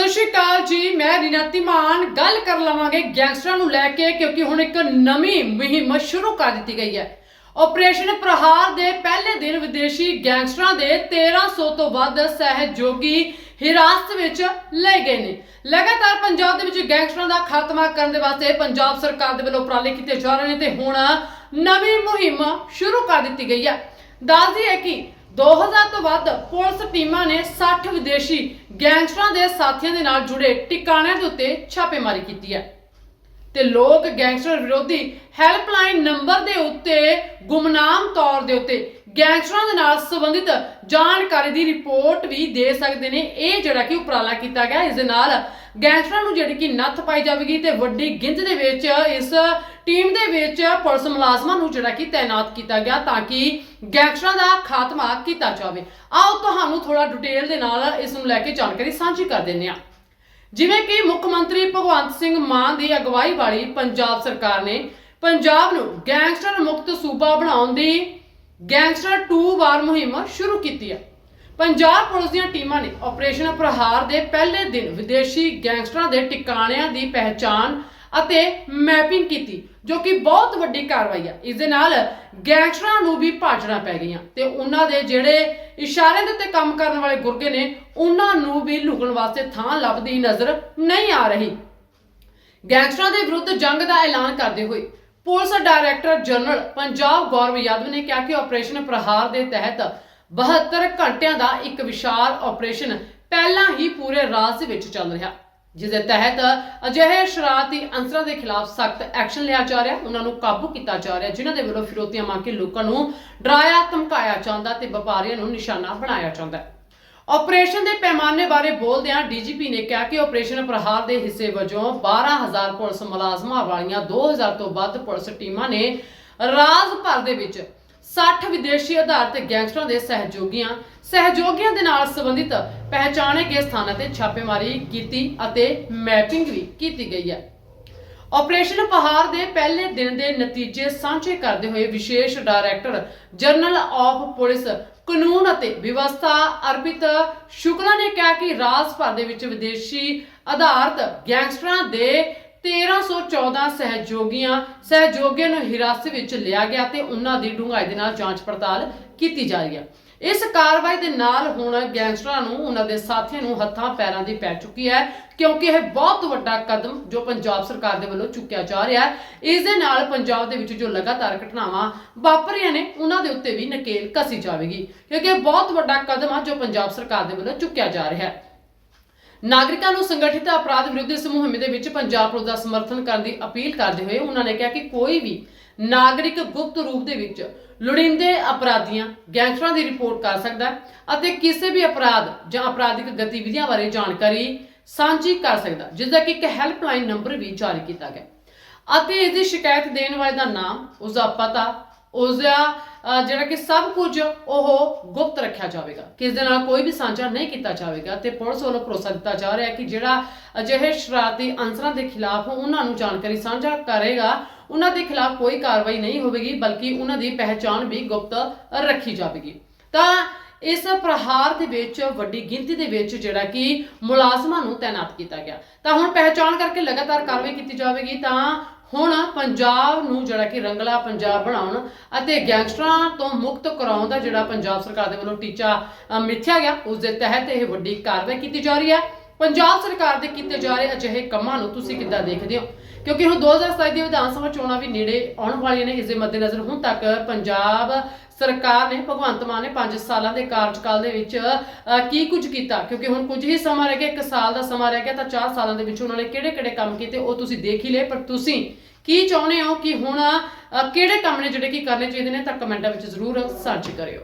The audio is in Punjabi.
ਸਤਿ ਸ਼੍ਰੀ ਅਕਾਲ ਜੀ, ਮੈਂ ਰਿਨਾਤੀ ਮਾਨ ਗੱਲ ਕਰ ਲਵਾਂਗੇ ਗੈਂਗਸਟਰਾਂ ਨੂੰ ਲੈ ਕੇ, ਕਿਉਂਕਿ ਹੁਣ ਇੱਕ ਨਵੀਂ ਮੁਹਿੰਮ ਸ਼ੁਰੂ ਕਰ ਦਿੱਤੀ ਗਈ ਹੈ। ਆਪਰੇਸ਼ਨ ਪ੍ਰਹਾਰ ਦੇ ਪਹਿਲੇ ਦਿਨ ਵਿਦੇਸ਼ੀ ਗੈਂਗਸਟਰਾਂ ਦੇ 1300 ਤੋਂ ਵੱਧ ਸਹਿਯੋਗੀ ਹਿਰਾਸਤ ਵਿੱਚ ਲਏ ਗਏ ਨੇ। ਲਗਾਤਾਰ ਪੰਜਾਬ ਦੇ ਵਿੱਚ ਗੈਂਗਸਟਰਾਂ ਦਾ ਖਾਤਮਾ ਕਰਨ ਦੇ ਵਾਸਤੇ ਪੰਜਾਬ ਸਰਕਾਰ ਦੇ ਵੱਲੋਂ ਉਪਰਾਲੇ ਕੀਤੇ ਜਾ ਰਹੇ ਨੇ ਤੇ ਹੁਣ ਨਵੀਂ ਮੁਹਿੰਮ ਸ਼ੁਰੂ ਕਰ ਦਿੱਤੀ ਗਈ ਹੈ। ਦੱਸਦੀ ਹੈ ਕਿ 2000 ਤੋਂ ਵੱਧ ਪੁਲਿਸ ਟੀਮਾਂ ਨੇ 60 ਵਿਦੇਸ਼ੀ ਗੈਂਗਸਟਰਾਂ ਦੇ ਸਾਥੀਆਂ ਦੇ ਨਾਲ ਜੁੜੇ ਟਿਕਾਣਿਆਂ ਦੇ ਉੱਤੇ ਛਾਪੇਮਾਰੀ ਕੀਤੀ ਹੈ। ਤੇ ਲੋਕ ਗੈਂਗਸਟਰ ਵਿਰੋਧੀ ਹੈਲਪਲਾਈਨ ਨੰਬਰ ਦੇ ਉੱਤੇ ਗੁਮਨਾਮ ਤੌਰ ਦੇ ਉੱਤੇ ਗੈਂਗਸਟਰਾਂ ਦੇ ਨਾਲ ਸੰਬੰਧਿਤ ਜਾਣਕਾਰੀ ਦੀ ਰਿਪੋਰਟ ਵੀ ਦੇ ਸਕਦੇ ਨੇ। ਇਹ ਜਿਹੜਾ ਕਿ ਉਪਰਾਲਾ ਕੀਤਾ ਗਿਆ, ਇਸ ਦੇ ਨਾਲ ਗੈਂਗਸਟਰਾਂ ਨੂੰ ਜਿਹੜੀ ਕਿ ਨੱਥ ਪਾਈ ਜਾਵੇਗੀ ਤੇ ਵੱਡੀ ਗਿਣਤੀ ਦੇ ਵਿੱਚ ਇਸ ਟੀਮ ਦੇ ਵਿੱਚ ਪੁਲਿਸ ਮੁਲਾਜ਼ਮਾਂ ਨੂੰ ਜਿਹੜਾ ਕਿ ਤਾਇਨਾਤ ਕੀਤਾ ਗਿਆ ਤਾਂ ਕਿ ਗੈਂਗਸਟਰਾਂ ਦਾ ਖਾਤਮਾ ਕੀਤਾ ਜਾਵੇ। ਆਓ ਤੁਹਾਨੂੰ ਥੋੜਾ ਡਿਟੇਲ ਦੇ ਨਾਲ ਇਸ ਨੂੰ ਲੈ ਕੇ ਜਾਣਕਾਰੀ ਸਾਂਝੀ ਕਰ ਦਿੰਦੇ ਹਾਂ। ਜਿਵੇਂ ਕਿ ਮੁੱਖ ਮੰਤਰੀ ਭਗਵੰਤ ਸਿੰਘ ਮਾਨ ਦੀ ਅਗਵਾਈ ਵਾਲੀ ਪੰਜਾਬ ਸਰਕਾਰ ਨੇ ਪੰਜਾਬ ਨੂੰ ਗੈਂਗਸਟਰ ਮੁਕਤ ਸੂਬਾ ਬਣਾਉਣ ਦੀ ਗੈਂਗਸਟਰ 2 ਵਾਰ ਮੁਹਿੰਮ ਸ਼ੁਰੂ ਕੀਤੀ ਹੈ ਪੰਜਾਬ ਪੁਲਿਸ ਦੀਆਂ ਟੀਮਾਂ ਨੇ ਆਪਰੇਸ਼ਨ ਪ੍ਰਹਾਰ ਦੇ ਪਹਿਲੇ ਦਿਨ ਵਿਦੇਸ਼ੀ ਗੈਂਗਸਟਰਾਂ ਦੇ ਟਿਕਾਣਿਆਂ ਦੀ ਪਹਿਚਾਣ ਅਤੇ ਮੈਪਿੰਗ ਕੀਤੀ, ਜੋ ਕਿ ਬਹੁਤ ਵੱਡੀ ਕਾਰਵਾਈ ਹੈ ਇਸ ਦੇ ਨਾਲ ਗੈਂਗਸਟਰਾਂ ਨੂੰ ਵੀ ਭਾਜਣਾ ਪੈ ਗਈਆਂ ਤੇ ਉਹਨਾਂ ਦੇ ਜਿਹੜੇ ਇਸ਼ਾਰੇ ਦੇ ਉੱਤੇ ਕੰਮ ਕਰਨ ਵਾਲੇ ਗੁਰਗੇ ਨੇ, ਉਹਨਾਂ ਨੂੰ ਵੀ ਲੁਕਣ ਵਾਸਤੇ ਥਾਂ ਲੱਭਦੀ ਨਜ਼ਰ ਨਹੀਂ ਆ ਰਹੀ। ਗੈਂਗਸਟਰਾਂ ਦੇ ਵਿਰੁੱਧ ਜੰਗ ਦਾ ਐਲਾਨ ਕਰਦੇ ਹੋਏ police director general Punjab Gaurav Yadav ਨੇ ਕਿਹਾ ਕਿ ਆਪਰੇਸ਼ਨ ਪ੍ਰਹਾਰ ਦੇ ਤਹਿਤ 72 ਘੰਟਿਆਂ ਦਾ ਇੱਕ ਵਿਸ਼ਾਲ ਆਪਰੇਸ਼ਨ ਪਹਿਲਾਂ ਹੀ ਪੂਰੇ ਰਾਜ ਵਿੱਚ ਚੱਲ ਰਿਹਾ। ਜਿਸ ਦੇ ਤਹਿਤ ਅਜਿਹੇ ਸ਼ਰਾਰਤੀ ਅੰਸਰਾਂ ਦੇ ਖਿਲਾਫ ਸਖਤ ਐਕਸ਼ਨ ਲਿਆ ਜਾ ਰਿਹਾ। ਉਹਨਾਂ ਨੂੰ ਕਾਬੂ ਕੀਤਾ ਜਾ ਰਿਹਾ, ਜਿਨ੍ਹਾਂ ਦੇ ਵੱਲੋਂ ਫਿਰੋਤੀਆਂ ਮੰਗ ਕੇ ਲੋਕਾਂ ਨੂੰ ਡਰਾਇਆ, ਧਮਕਾਇਆ ਜਾਂਦਾ ਤੇ ਵਪਾਰੀਆਂ ਨੂੰ ਨਿਸ਼ਾਨਾ ਬਣਾਇਆ ਜਾਂਦਾ। ਹੈ ਆਪਰੇਸ਼ਨ ਦੇ ਪੈਮਾਨੇ ਬਾਰੇ ਬੋਲਦਿਆਂ ਡੀਜੀਪੀ ਨੇ ਕਿਹਾ ਕਿ ਆਪਰੇਸ਼ਨ ਪ੍ਰਹਾਰ ਦੇ ਹਿੱਸੇ ਵਜੋਂ 12000 ਪੁਲਿਸ ਮੁਲਾਜ਼ਮਾਂ ਵਾਲੀਆਂ 2000 ਤੋਂ ਵੱਧ ਪੁਲਿਸ ਟੀਮਾਂ ਨੇ ਰਾਜ ਭਰ ਦੇ ਵਿੱਚ 60 ਵਿਦੇਸ਼ੀ ਆਧਾਰਿਤ ਗੈਂਗਸਟਰਾਂ ਦੇ ਸਹਿਯੋਗੀਆਂ ਸਹਿਯੋਗੀਆਂ ਦੇ ਨਾਲ ਸੰਬੰਧਿਤ ਪਹਿਚਾਣੇ ਗਏ ਸਥਾਨਾਂ ਤੇ ਛਾਪੇਮਾਰੀ ਕੀਤੀ ਅਤੇ ਮੈਪਿੰਗ ਵੀ ਕੀਤੀ ਗਈ ਹੈ। ਆਪਰੇਸ਼ਨ ਪਹਾੜ ਦੇ ਪਹਿਲੇ ਦਿਨ ਦੇ ਨਤੀਜੇ ਸਾਂਝੇ ਕਰਦੇ ਹੋਏ ਵਿਸ਼ੇਸ਼ ਡਾਇਰੈਕਟਰ ਜਨਰਲ ਆਫ ਪੁਲਿਸ ਕਾਨੂੰਨ ਅਤੇ ਵਿਵਸਥਾ ਅਰਪਿਤ ਸ਼ੁਕਲਾ ਨੇ ਕਿਹਾ ਕਿ ਰਾਜ ਭਰ ਦੇ ਵਿੱਚ ਵਿਦੇਸ਼ੀ ਆਧਾਰਿਤ ਗੈਂਗਸਟਰਾਂ ਦੇ 1314 ਸਹਿਯੋਗੀਆਂ ਸਹਿਯੋਗੀਆਂ ਨੂੰ ਹਿਰਾਸਤ ਵਿੱਚ ਲਿਆ ਗਿਆ ਤੇ ਉਹਨਾਂ ਦੀ ਡੂੰਘਾਈ ਦੇ ਨਾਲ ਜਾਂਚ ਪੜਤਾਲ ਕੀਤੀ ਜਾ ਰਹੀ ਹੈ। ਇਸ ਕਾਰਵਾਈ ਦੇ ਨਾਲ ਹੁਣ ਗੈਂਗਸਟਰਾਂ ਨੂੰ, ਉਹਨਾਂ ਦੇ ਸਾਥੀਆਂ ਨੂੰ ਹੱਥਾਂ ਪੈਰਾਂ ਦੀ ਪੈ ਚੁੱਕੀ ਹੈ, ਕਿਉਂਕਿ ਇਹ ਬਹੁਤ ਵੱਡਾ ਕਦਮ ਜੋ ਪੰਜਾਬ ਸਰਕਾਰ ਦੇ ਵੱਲੋਂ ਚੁੱਕਿਆ ਜਾ ਰਿਹਾ ਹੈ। ਇਸ ਦੇ ਨਾਲ ਪੰਜਾਬ ਦੇ ਵਿੱਚ ਜੋ ਲਗਾਤਾਰ ਘਟਨਾਵਾਂ ਵਾਪਰੀਆਂ ਨੇ, ਉਹਨਾਂ ਦੇ ਉੱਤੇ ਵੀ ਨਕੇਲ ਕਸੀ ਜਾਵੇਗੀ, ਕਿਉਂਕਿ ਇਹ ਬਹੁਤ ਵੱਡਾ ਕਦਮ ਆ ਜੋ ਪੰਜਾਬ ਸਰਕਾਰ ਦੇ ਵੱਲੋਂ ਚੁੱਕਿਆ ਜਾ ਰਿਹਾ ਹੈ। ਨਾਗਰਿਕਾਂ ਨੂੰ ਸੰਗਠਿਤ ਅਪਰਾਧ ਵਿਰੁੱਧ ਇਸ ਮੁਹਿੰਮ ਦੇ ਵਿੱਚ ਪੰਜਾਬ ਪੁਲਿਸ ਦਾ ਸਮਰਥਨ ਕਰਨ ਦੀ ਅਪੀਲ ਕਰਦੇ ਹੋਏ ਉਹਨਾਂ ਨੇ ਕਿਹਾ ਕਿ ਕੋਈ ਵੀ ਨਾਗਰਿਕ ਗੁਪਤ ਰੂਪ ਦੇ ਵਿੱਚ ਲੋੜੀਂਦੇ ਅਪਰਾਧੀਆਂ, ਗੈਂਗਸਟਰਾਂ ਦੀ ਰਿਪੋਰਟ ਕਰ ਸਕਦਾ ਹੈ ਅਤੇ ਕਿਸੇ ਵੀ ਅਪਰਾਧ ਜਾਂ ਅਪਰਾਧਿਕ ਗਤੀਵਿਧੀਆਂ ਬਾਰੇ ਜਾਣਕਾਰੀ ਸਾਂਝੀ ਕਰ ਸਕਦਾ ਜਿਸ ਦਾ ਕਿ ਇੱਕ ਹੈਲਪਲਾਈਨ ਨੰਬਰ ਵੀ ਜਾਰੀ ਕੀਤਾ ਗਿਆ ਅਤੇ ਇਸ ਦੀ ਸ਼ਿਕਾਇਤ ਦੇਣ ਵਾਲੇ ਦਾ ਨਾਮ ਉਸ ਦਾ ਪਤਾ ਉਸ ਦਾ ਜਿਹੜਾ ਕਿ ਸਭ ਕੁਝ, ਉਹ ਗੁਪਤ ਰੱਖਿਆ ਜਾਵੇਗਾ। ਕਿਸ ਦੇ ਨਾਲ ਕੋਈ ਵੀ ਸਾਂਝਾ ਨਹੀਂ ਕੀਤਾ ਜਾਵੇਗਾ ਤੇ ਪੁਲਿਸ ਵੱਲੋਂ ਭਰੋਸਾ ਦਿੱਤਾ ਜਾ ਰਿਹਾ ਹੈ ਕਿ ਜਿਹੜਾ ਅਜਿਹੇ ਸ਼ਰਾਰਤੀ ਅੰਸਰਾਂ ਦੇ ਖਿਲਾਫ ਉਹਨਾਂ ਨੂੰ ਜਾਣਕਾਰੀ ਸਾਂਝਾ ਕਰੇਗਾ ਉਹਨਾਂ ਦੇ ਖਿਲਾਫ ਕੋਈ ਕਾਰਵਾਈ ਨਹੀਂ ਹੋਵੇਗੀ, ਬਲਕਿ ਉਹਨਾਂ ਦੀ ਪਹਿਚਾਣ ਵੀ ਗੁਪਤ ਰੱਖੀ ਜਾਵੇਗੀ। ਤਾਂ ਇਸ ਪ੍ਰਹਾਰ ਦੇ ਵਿੱਚ, ਵੱਡੀ ਗਿਣਤੀ ਦੇ ਵਿੱਚ ਜਿਹੜਾ ਕਿ ਮੁਲਾਜ਼ਮਾਂ ਨੂੰ ਤਾਇਨਾਤ ਕੀਤਾ ਗਿਆ। ਤਾਂ ਹੁਣ ਪਹਿਚਾਣ ਕਰਕੇ ਲਗਾਤਾਰ ਕਾਰਵਾਈ ਕੀਤੀ ਜਾਵੇਗੀ, ਤਾਂ ਹੁਣ ਪੰਜਾਬ ਨੂੰ ਜਿਹੜਾ ਕਿ ਰੰਗਲਾ ਪੰਜਾਬ ਬਣਾਉਣ ਅਤੇ ਗੈਂਗਸਟਰਾਂ ਤੋਂ ਮੁਕਤ ਕਰਾਉਣ ਦਾ ਜਿਹੜਾ ਪੰਜਾਬ ਸਰਕਾਰ ਦੇ ਵੱਲੋਂ ਟੀਚਾ ਮਿੱਥਿਆ ਗਿਆ, ਉਸ ਦੇ ਤਹਿਤ ਇਹ ਵੱਡੀ ਕਾਰਵਾਈ ਕੀਤੀ ਜਾ ਰਹੀ ਹੈ। ਪੰਜਾਬ ਸਰਕਾਰ ਦੇ ਕੀਤੇ ਜਾ ਰਹੇ ਅਜਿਹੇ ਕੰਮਾਂ ਨੂੰ ਤੁਸੀਂ ਕਿੱਦਾਂ ਦੇਖਦੇ ਹੋ? ਕਿਉਂਕਿ ਹੁਣ 2027 ਦੀਆਂ ਵਿਧਾਨ ਸਭਾ ਚੋਣਾਂ ਵੀ ਨੇੜੇ ਆਉਣ ਵਾਲੀਆਂ ਨੇ, ਇਸ ਦੇ ਮੱਦੇਨਜ਼ਰ ਹੁਣ ਤੱਕ ਪੰਜਾਬ ਸਰਕਾਰ ਨੇ, ਭਗਵੰਤ ਮਾਨ ਨੇ 5 ਸਾਲਾਂ ਦੇ ਕਾਰਜਕਾਲ ਦੇ ਵਿੱਚ ਕੀ ਕੁਝ ਕੀਤਾ? ਕਿਉਂਕਿ ਹੁਣ ਕੁਝ ਹੀ ਸਮਾਂ ਰਹਿ ਗਿਆ 1 ਸਾਲ ਦਾ ਸਮਾਂ ਰਹਿ ਗਿਆ, ਤਾਂ 4 ਸਾਲਾਂ ਦੇ ਵਿੱਚ ਉਹਨਾਂ ਨੇ ਕਿਹੜੇ-ਕਿਹੜੇ ਕੰਮ ਕੀਤੇ, ਉਹ ਤੁਸੀਂ ਦੇਖ ਹੀ ਲਏ, ਪਰ ਤੁਸੀਂ ਕੀ ਚਾਹੁੰਦੇ ਹੋ ਕਿ ਹੁਣ ਕਿਹੜੇ ਕੰਮ ਨੇ ਜਿਹੜੇ ਕਿ ਕਰਨੇ ਚਾਹੀਦੇ ਨੇ, ਤਾਂ ਕਮੈਂਟਾਂ ਵਿੱਚ ਜ਼ਰੂਰ ਸਾਂਝੇ ਕਰਿਓ।